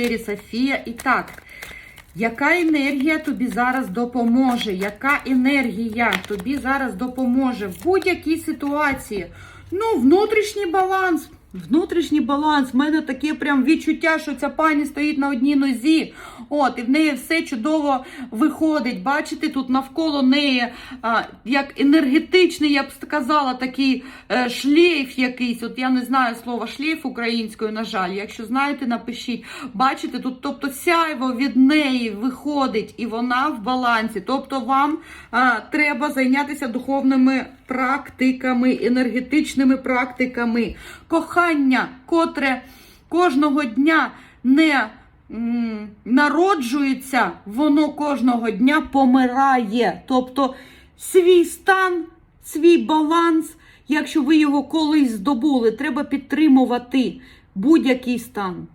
етері Софія. І так, яка енергія тобі зараз допоможе? Яка енергія тобі зараз допоможе в будь-якій ситуації? Ну, внутрішній баланс. Внутрішній баланс. В мене таке прям відчуття, що ця пані стоїть на одній нозі. От, і в неї все чудово виходить. Бачите, тут навколо неї, а, як енергетичний, я б сказала, такий е, шлейф якийсь. От я не знаю слова шлейф українською, на жаль. Якщо знаєте, напишіть. Бачите, тут, тобто, сяйво від неї виходить, і вона в балансі. Тобто, вам а, треба зайнятися духовними практиками, енергетичними практиками, кохання, котре кожного дня не м, народжується, воно кожного дня помирає. Тобто свій стан, свій баланс, якщо ви його колись здобули, треба підтримувати будь-який стан.